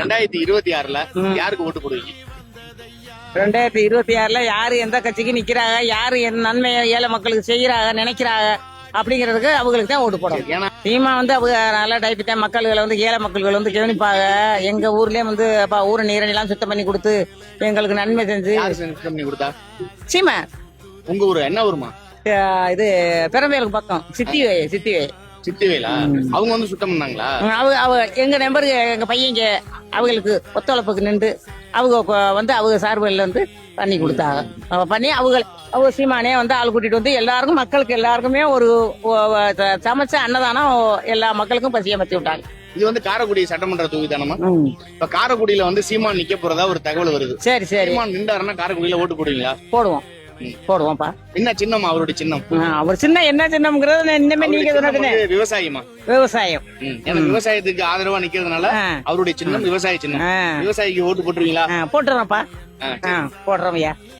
ரெண்டாயிரத்தி இருபத்தி ஆறுல. யாருக்கு ஓட்டு போடுவீங்க? ரெண்டாயிரத்தி இருபத்தி ஆறுல யாரு எந்த கட்சிக்கு நிக்கிறாங்க யாரு என் நன்மையை ஏழை மக்களுக்கு செய்யறாங்க நினைக்கிறாங்க அப்படிங்கிறதுக்கு அவங்களுக்கு தான் ஓட்டு போடும் ஏன்னா சீமா வந்து அவங்க நல்லா டைப் தான் மக்கள்களை வந்து ஏழை மக்கள்கள் வந்து கவனிப்பாங்க. எங்க ஊர்லயே வந்து ஊரை நீரணிலாம் சுத்தம் பண்ணி கொடுத்து எங்களுக்கு நன்மை செஞ்சு செஞ்சு பண்ணி கொடுத்தா? சீமா. உங்க ஊரு என்ன ஊருமா இது பெரம்பேலுக்கு பக்கம் சித்தி வே சித்தி வே சித்திவேலா அவங்க வந்து சுத்தம் பண்ணாங்களா? அவங்க அவ எங்க நம்பருக்கு எங்க பையங்க அவங்களுக்கு ஒத்துழைப்புக்கு நின்று அவங்க வந்து அவங்க சார்பில் வந்து பண்ணி கொடுத்தாங்க. பண்ணி அவங்க அவங்க சீமானே வந்து ஆள் கூட்டிட்டு வந்து எல்லாருக்கும் மக்களுக்கு எல்லாருக்குமே ஒரு சமைச்ச அன்னதானம் எல்லா மக்களுக்கும் பசியமர்த்தி விட்டாங்க. இது வந்து காரைக்குடி சட்டமன்ற தொகுதி தானமா இப்ப காரைக்குடியில வந்து சீமான் நிக்க போறதா ஒரு தகவல் வருது. சரி சரி. சீமான் நின்றாருன்னா காரைக்குடியில ஓட்டு போடுவீங்களா? போடுவோம். போடுவோம்ப்பா என்ன சின்னம் அவருடைய சின்னம். அவர் சின்ன என்ன சின்னம்ங்கிறது இன்னமே நீங்க சொன்னதுனே விவசாயிமா. விவசாயம் விவசாயத்துக்கு ஆதரவா நிக்கிறதுனால. அவருடைய சின்னம் விவசாய சின்னம். விவசாயிக்கு ஓட்டு போட்டுருவீங்களா? போட்டுறோம்ப்பா போடுறோம் ஐயா.